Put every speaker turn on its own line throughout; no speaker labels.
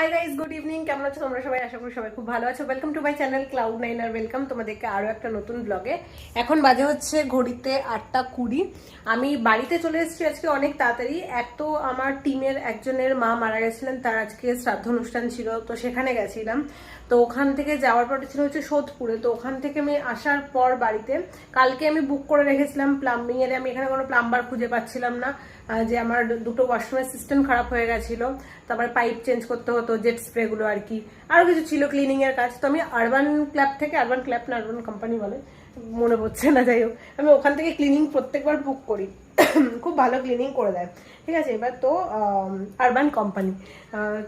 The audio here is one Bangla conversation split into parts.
হাই গাইজ গুড ইভিনিং কেমন আছো তোমরা সবাই? আশা করি সবাই খুব ভালো আছো। Welcome to my channel cloud nine R welcome তোমাদেরকে আরও একটা নতুন ব্লগে এখন বাজে হচ্ছে ঘড়িতে আটটা কুড়ি। আমি বাড়িতে চলে এসেছি আজকে অনেক তাড়াতাড়ি। এক তো আমার টিমের একজনের মা মারা গেছিলেন, তার আজকে শ্রাদ্ধ অনুষ্ঠান ছিল, তো সেখানে গেছিলাম। তো ওখান থেকে যাওয়ার পরে ছিল হচ্ছে সোদপুরে। তো ওখান থেকে আমি আসার পর বাড়িতে, কালকে আমি বুক করে রেখেছিলাম প্লাম্বিং এর আমি এখানে কোনো প্লাম্বার খুঁজে পাচ্ছিলাম না। যে আমার দুটো ওয়াশরুমের সিস্টেম খারাপ হয়ে গেছিল, তারপরে পাইপ চেঞ্জ করতে হতো জেট স্প্রে গুলো আর কি। আরও কিছু ছিল ক্লিনিং এর কাজ। তো আমি আরবান ক্ল্যাব থেকে আরবান ক্ল্যাব না আরবান কোম্পানি বলে, মনে পড়ছে না, যাই হোক। আমি ওখান থেকে ক্লিনিং প্রত্যেকবার বুক করি। খুব ভালো ক্লিনিং করে দেয়। ঠিক আছে? এবার তো আরবান কোম্পানি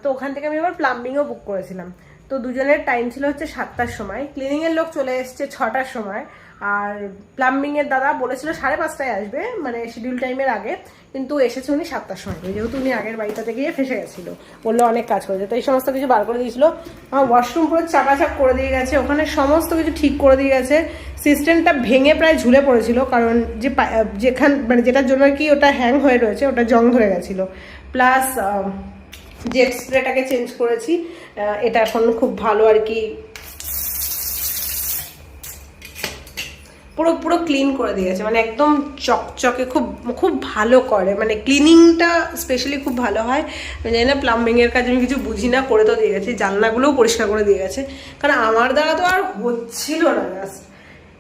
তো ওখান থেকে আমি এবার প্লাম্বিংও বুক করেছিলাম। তো দুজনের টাইম ছিল হচ্ছে সাতটার সময়। ক্লিনিং এর লোক চলে এসছে ছটার সময়। আর প্লাম্বিং এর দাদা বলেছিল সাড়ে পাঁচটায় আসবে মানে শিডিউল টাইমের আগে। কিন্তু এসেছে উনি সাতটার সময়। যেহেতু উনি আগের বাড়িটাতে গিয়ে ফেসে গেছিল। বলল অনেক কাজ করেছে। তো এই সমস্ত কিছু বার করে দিয়েছিল। আমার ওয়াশরুম পুরো চাকাচাক করে দিয়ে গেছে। ওখানে সমস্ত কিছু ঠিক করে দিয়ে গেছে। সিস্টেমটা ভেঙে প্রায় ঝুলে পড়েছিল। কারণ যে যেখান মানে যেটার জন্য কি ওটা হ্যাং হয়ে রয়েছে, ওটা জং ধরে গেছিল। প্লাস জেট স্প্রেটাকে চেঞ্জ করেছি এটা এখন খুব ভালো আর কি। পুরো পুরো ক্লিন করে দিয়েছে মানে একদম চকচকে, খুব খুব ভালো করে। মানে ক্লিনিংটা স্পেশালি খুব ভালো হয়। জানি না প্লাম্বিংয়ের কাজ আমি কিছু বুঝি না, করে তো দিয়ে গেছি জানলাগুলোও পরিষ্কার করে দিয়ে গেছে কারণ আমার দ্বারা তো আর হচ্ছিল না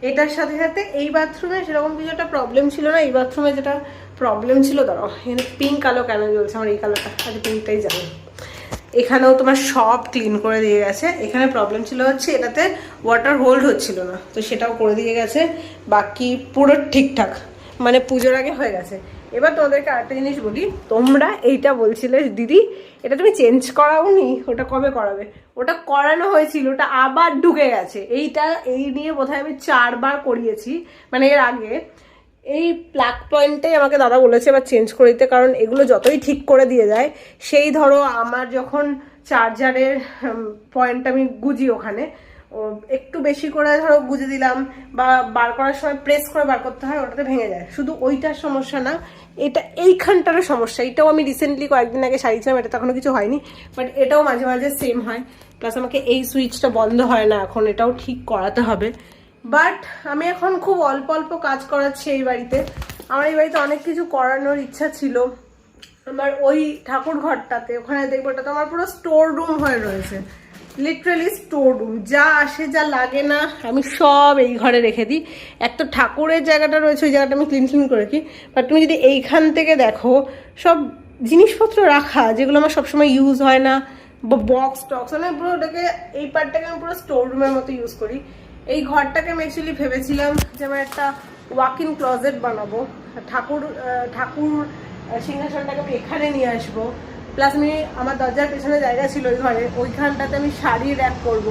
এটার সাথে সাথে এই বাথরুমে সেরকম কিছু একটা প্রবলেম ছিল না, এই বাথরুমে যেটা প্রবলেম ছিল ধরো এখানে পিঙ্ক কালো কেন জ্বলছে? আমার এই কালোটা আজ পিঙ্কটাই জানি। এখানেও তোমার সব ক্লিন করে দিয়ে গেছে। এখানে প্রবলেম ছিল হচ্ছে এটাতে ওয়াটার হোল্ড হচ্ছিল না, তো সেটাও করে দিয়ে গেছে। বাকি পুরো ঠিকঠাক মানে পুজোর আগে হয়ে গেছে। এবার তোমাদেরকে আরেকটা জিনিস বলি। তোমরা এইটা বলছিলে দিদি, এটা তুমি চেঞ্জ করাও নি? ওটা কবে করাবে? ওটা করানো হয়েছিল, ওটা আবার ঢুকে গেছে। এইটা, এই নিয়ে বোধহয় আমি চারবার করিয়েছি। মানে এর আগে এই প্লাগ পয়েন্টটাই আমাকে দাদা বলেছে এবার চেঞ্জ করে দিতে, কারণ এগুলো যতই ঠিক করে দিয়ে যায়, সেই ধরো আমার যখন চার্জারের পয়েন্ট আমি গুজি ওখানে একটু বেশি করে ধরো গুজে দিলাম বা বার করার সময় প্রেস করে বার করতে হয়, ওটাতে ভেঙে যায়। শুধু ওইটার সমস্যা না, এটা এইখানটারও সমস্যা। এটাও আমি রিসেন্টলি কয়েকদিন আগে সারিয়েছিলাম, এটা তো এখনও কিছু হয়নি বাট এটাও মাঝে মাঝে সেম হয়। প্লাস আমাকে এই সুইচটা বন্ধ হয় না এখন, এটাও ঠিক করাতে হবে। বাট আমি এখন খুব অল্প অল্প কাজ করাচ্ছি এই বাড়িতে। আমার এই বাড়িতে অনেক কিছু করানোর ইচ্ছা ছিল। আমার ওই ঠাকুর ঘরটাতে ওখানে দেখব ওটা তো আমার পুরো স্টোর রুম হয়ে রয়েছে। লিটারালি স্টোর রুম যা আসে, যা লাগে না, আমি সব এই ঘরে রেখে দিই। এক তো ঠাকুরের জায়গাটা রয়েছে, ওই জায়গাটা আমি ক্লিন ক্লিন করে রাখি। বাট তুমি যদি এইখান থেকে দেখো, সব জিনিসপত্র রাখা, যেগুলো আমার সবসময় ইউজ হয় না বক্স টক্স মানে পুরো ওটাকে, এই পার্টটাকে আমি পুরো স্টোর রুমের মতো ইউজ করি। এই ঘরটাকে আমি অ্যাকচুয়ালি ভেবেছিলাম যে আমার একটা ওয়াক ইন ক্লজেট বানাবো। ঠাকুর ঠাকুর সিংহাসনটাকে আমি এখানে নিয়ে আসব। প্লাস আমি আমার দরজার পেছনে জায়গা ছিল ওই ঘরে, ওইখানটাতে আমি শাড়ি র্যাক করব।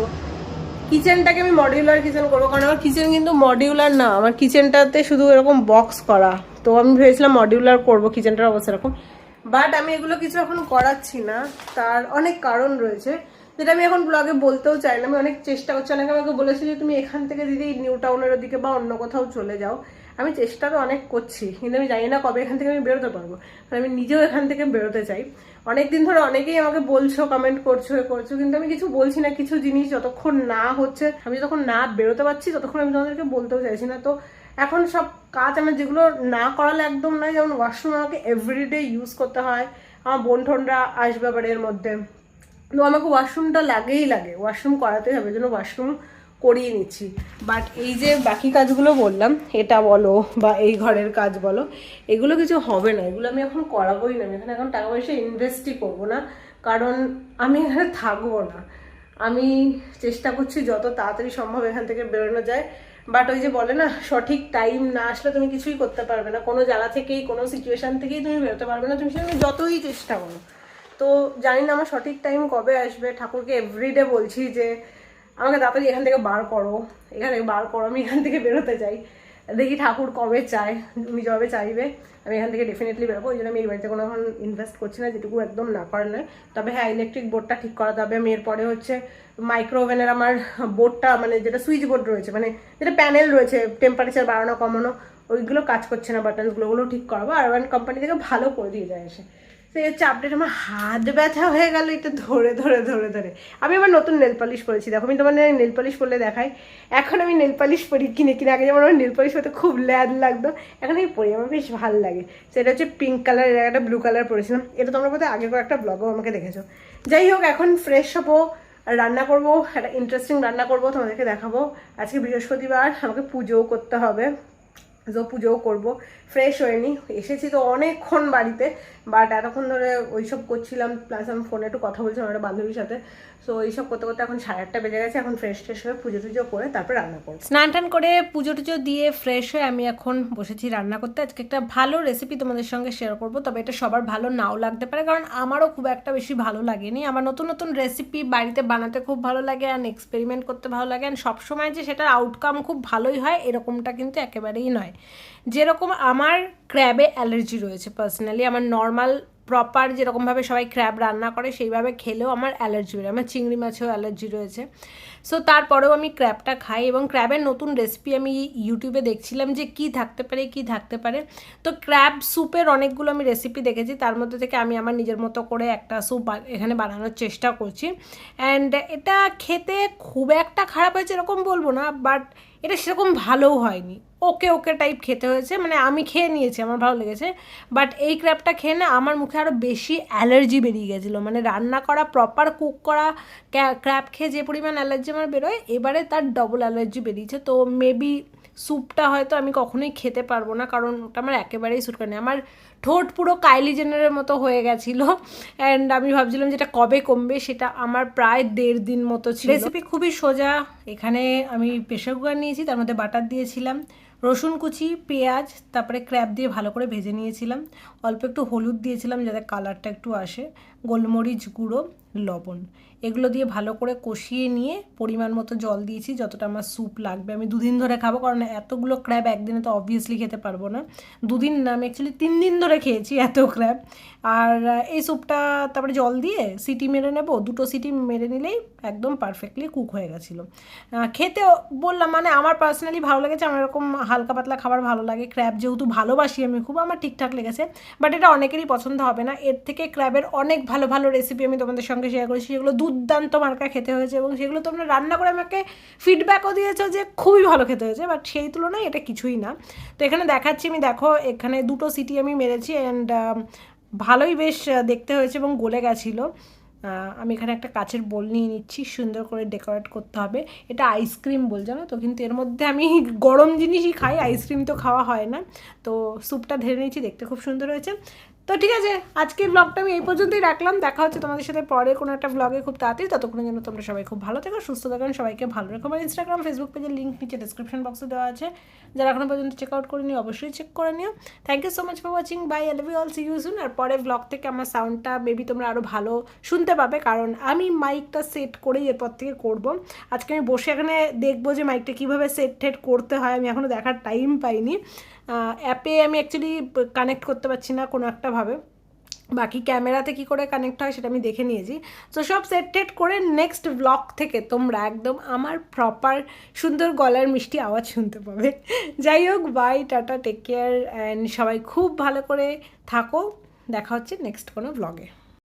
কিচেনটাকে আমি মডিউলার কিচেন করব, কারণ আমার কিচেন কিন্তু মডিউলার না। আমার কিচেনটাতে শুধু এরকম বক্স করা। তো আমি ভেবেছিলাম মডিউলার করব কিচেনটার অবস্থা এরকম। বাট আমি এগুলো কিছু এখন করাচ্ছি না। তার অনেক কারণ রয়েছে। যেটা আমি এখন ব্লগে বলতেও চাই না। আমি অনেক চেষ্টা করছি। অনেকে আমাকে বলেছে যে, তুমি এখান থেকে দিদি নিউ টাউনের ওদিকে বা অন্য কোথাও চলে যাও। আমি চেষ্টা তো অনেক করছি। কিন্তু আমি জানি না কবে এখান থেকে আমি বেরোতে পারব। আমি নিজেও এখান থেকে বেরোতে চাই। অনেকদিন ধরে অনেকেই আমাকে বলছো কমেন্ট করছ, এ করছ, কিন্তু আমি কিছু বলছি না, কিছু জিনিস যতক্ষণ না হচ্ছে, আমি যতক্ষণ না বেরোতে পারছি, ততক্ষণ আমি তোমাদেরকে বলতেও চাইছি না। তো এখন সব কাজ আমার যেগুলো না করালে একদম নয়, যেমন ওয়াশরুম আমাকে এভরিডে ইউজ করতে হয়, আমার বোন ঠোনরা আসবে এর মধ্যে। তো আমাকে ওয়াশরুমটা লাগেই লাগে ওয়াশরুম করাতেই হবে জন্য ওয়াশরুম করিয়ে নিচ্ছি। বাট এই যে বাকি কাজগুলো বললাম, এটা বলো বা এই ঘরের কাজ বলো, এগুলো কিছু হবে না। এগুলো আমি এখন করাবোই না। আমি এখানে এখন টাকা পয়সা ইনভেস্টই করব না। কারণ আমি এখানে থাকব না। আমি চেষ্টা করছি যত তাড়াতাড়ি সম্ভব এখান থেকে বেরোনো যায়। বাট ওই যে বলে না, সঠিক টাইম না আসলে তুমি কিছুই করতে পারবে না। কোনো জায়গা থেকেই, কোনো সিচুয়েশন থেকেই তুমি বেরোতে পারবে না। তুমি সেখানে যতই চেষ্টা করো। তো জানি না আমার সঠিক টাইম কবে আসবে। ঠাকুরকে এভরিডে বলছি যে আমাকে তাড়াতাড়ি এখান থেকে বার করো। এখান থেকে বার করো, আমি এখান থেকে বেরোতে চাই। দেখি ঠাকুর কবে চায়, তুমি যবে চাইবে। আমি এখান থেকে ডেফিনেটলি বেরোবো, ওই জন্য আমি এই বাড়িতে কোনো এখন ইনভেস্ট করছি না, যেটুকু একদম না করার নয় তবে হ্যাঁ ইলেকট্রিক বোর্ডটা ঠিক করাতে হবে। আমি এরপরে হচ্ছে মাইক্রো ওভেনের আমার বোর্ডটা মানে যেটা সুইচ বোর্ড রয়েছে মানে যেটা প্যানেল রয়েছে টেম্পারেচার বাড়ানো, কমানো, ওইগুলো কাজ করছে না বাটনগুলো ওগুলো ঠিক করাবো। আর কোম্পানি থেকে ভালো করে দিয়ে যায় এসে। সেই হচ্ছে আপডেট আমার হাত ব্যথা হয়ে গেল এটা ধরে ধরে ধরে ধরে। আমি আবার নতুন নেল পালিশ পরেছি, দেখো আমি তোমার নেল পালিশ পরলে দেখাই। এখন আমি নেল পালিশ পরি কিনে কিনে আগে যেমন আমার নেল পালিশ পরতে খুব ল্যাদ লাগতো, এখন আমি পরি, আমার বেশ ভালো লাগে। সেটা হচ্ছে পিঙ্ক কালার একটা ব্লু কালার পরেছিলাম। এটা তোমরা বোধহয় আগে করে একটা ব্লগও আমাকে দেখেছ। যাই হোক, এখন ফ্রেশ হব, রান্না করব, একটা ইন্টারেস্টিং রান্না করব, তোমাদেরকে দেখাবো। আজকে বৃহস্পতিবার, আমাকে পুজোও করতে হবে। তো পুজোও করব। ফ্রেশ হয়নি, এসেছি তো অনেকক্ষণ বাড়িতে। বাট এতক্ষণ ধরে ওইসব করছিলাম প্লাস আমি ফোনে একটু কথা বলছিলাম একটা বান্ধবীর সাথে। সো এইসব করতে করতে এখন সাড়ে আটটা বেজে গেছে, এখন ফ্রেশ ট্রেশ হয়ে পুজো টুজো করে তারপর রান্না করব। স্নান টান করে পুজো টুজো দিয়ে ফ্রেশ হয়ে আমি এখন বসেছি রান্না করতে। আজকে একটা ভালো রেসিপি তোমাদের সঙ্গে শেয়ার করব, তবে এটা সবার ভালো নাও লাগতে পারে, কারণ আমারও খুব একটা বেশি ভালো লাগেনি। আমার নতুন নতুন রেসিপি বাড়িতে বানাতে খুব ভালো লাগে অ্যান্ড এক্সপেরিমেন্ট করতে ভালো লাগে অ্যান্ড সবসময় যে সেটার আউটকাম খুব ভালোই হয়, এরকমটা কিন্তু একেবারেই নয়। যেরকম আমার ক্র্যাবে অ্যালার্জি রয়েছে পার্সোনালি আমার নর্মাল প্রপার যেরকমভাবে সবাই ক্র্যাব রান্না করে, সেইভাবে খেলেও আমার অ্যালার্জি রয়েছে আমার চিংড়ি মাছেও অ্যালার্জি রয়েছে। সো তারপরেও আমি ক্র্যাবটা খাই এবং ক্র্যাবের নতুন রেসিপি আমি ইউটিউবে দেখছিলাম যে কি থাকতে পারে, কি থাকতে পারে। তো ক্র্যাব স্যুপের অনেকগুলো আমি রেসিপি দেখেছি, তার মধ্যে থেকে আমি আমার নিজের মতো করে একটা স্যুপ এখানে বানানোর চেষ্টা করছি। অ্যান্ড এটা খেতে খুব একটা খারাপ হয়েছে এরকম বলব না বাট এটা সেরকম ভালোও হয়নি। ওকে ওকে টাইপ খেতে হয়েছে মানে আমি খেয়ে নিয়েছি, আমার ভালো লেগেছে। বাট এই ক্র্যাপটা খেয়ে না আমার মুখে আরও বেশি অ্যালার্জি বেরিয়ে গেছিল। মানে রান্না করা প্রপার কুক করা ক্র্যাপ খেয়ে যে পরিমাণ অ্যালার্জি আমার বেরোয়, এবারে তার ডবল অ্যালার্জি বেরিয়েছে। তো মেবি স্যুপটা হয়তো আমি কখনোই খেতে পারব না, কারণ ওটা আমার একেবারেই সুট করে আমার ঠোঁট পুরো কাইলি জেনারের মতো হয়ে গেছিল অ্যান্ড আমি ভাবছিলাম যেটা কবে কমবে সেটা আমার প্রায় দেড় দিন মতো ছিল। রেসিপি খুবই সোজা, এখানে আমি প্রেশার কুকার নিয়েছি, তার মধ্যে বাটার দিয়েছিলাম, রসুন কুচি, পেঁয়াজ, তারপরে ক্র্যাব দিয়ে ভালো করে ভেজে নিয়েছিলাম, অল্প একটু হলুদ দিয়েছিলাম যাতে কালারটা একটু আসে, গোলমরিচ গুঁড়ো লবণ। এগুলো দিয়ে ভালো করে কষিয়ে নিয়ে পরিমাণ মতো জল দিয়েছি, যতটা আমার স্যুপ লাগবে। আমি দুদিন ধরে খাব, কারণ এতগুলো ক্র্যাব একদিনে তো অবভিয়াসলি খেতে পারব না। দুদিন না, আমি অ্যাকচুয়ালি তিন দিন ধরে খেয়েছি এত ক্র্যাব আর এই স্যুপটা তারপরে জল দিয়ে সিটি মেরে নেব। দুটো সিটি মেরে নিলেই একদম পারফেক্টলি কুক হয়ে গেছিল। খেতে বললাম মানে আমার পার্সোনালি ভালো লেগেছে, আমার এরকম হালকা পাতলা খাবার ভালো লাগে। ক্র্যাব যেহেতু ভালোবাসি আমি খুব, আমার ঠিকঠাক লেগেছে। বাট এটা অনেকেরই পছন্দ হবে না। এর থেকে ক্র্যাবের অনেক ভালো ভালো রেসিপি আমি তোমাদের সঙ্গে শেয়ার করেছি, সেগুলো দুর্দান্ত মার্কা খেতে হয়েছে এবং সেগুলো তোমরা রান্না করে আমাকে ফিডব্যাকও দিয়েছ যে খুবই ভালো খেতে হয়েছে বাট সেই তুলনায় এটা কিছুই না। তো এখানে দেখাচ্ছি, আমি দেখো, এখানে দুটো সিটি আমি মেরেছি অ্যান্ড ভালোই বেশ দেখতে হয়েছে এবং গলে গেছিল। আমি এখানে একটা কাচের বোল নিয়ে নিচ্ছি, সুন্দর করে ডেকোরেট করতে হবে। এটা আইসক্রিম বল, জানো তো? কিন্তু এর মধ্যে আমি গরম জিনিসই খাই আইসক্রিম তো খাওয়া হয় না। তো স্যুপটা ধরে নিয়েছি, দেখতে খুব সুন্দর হয়েছে। তো ঠিক আছে, আজকের ব্লগটা আমি এই পর্যন্তই রাখলাম। দেখা হচ্ছে তোমাদের সাথে পরে কোনো একটা ব্লগে খুব তাড়াতাড়ি। ততক্ষণের জন্য তোমরা সবাই খুব ভালো থেকো, সুস্থ থাকেন সবাইকে ভালো রেখো। আমার ইনস্টাগ্রাম ফেসবুক পেজের লিঙ্ক নিচে ডিসক্রিপশন বক্সে দেওয়া আছে। যারা এখনও পর্যন্ত চেক আউট করে নিও অবশ্যই চেক করে নিও। Thank you so much for watching bye L B all see you soon আর পরে ব্লগ থেকে আমার সাউন্ডটা মেবি তোমরা আরও ভালো শুনতে পাবে, কারণ আমি মাইকটা সেট করেই এরপর থেকে করব। আজকে আমি বসে এখানে দেখব যে মাইকটা কীভাবে সেট টেট করতে হয়, আমি এখনও দেখার টাইম পাইনি। অ্যাপে আমি অ্যাকচুয়ালি কানেক্ট করতে পারছি না কোনো একটাভাবে বাকি ক্যামেরাতে কি করে কানেক্ট হয় সেটা আমি দেখে নিয়েছি। তো সব সেট টেট করে নেক্সট ব্লগ থেকে তোমরা একদম আমার প্রপার সুন্দর গলার মিষ্টি আওয়াজ শুনতে পাবে। যাই হোক বাই টাটা টেক কেয়ার অ্যান্ড সবাই খুব ভালো করে থাকো। দেখা হচ্ছে নেক্সট কোনো ব্লগে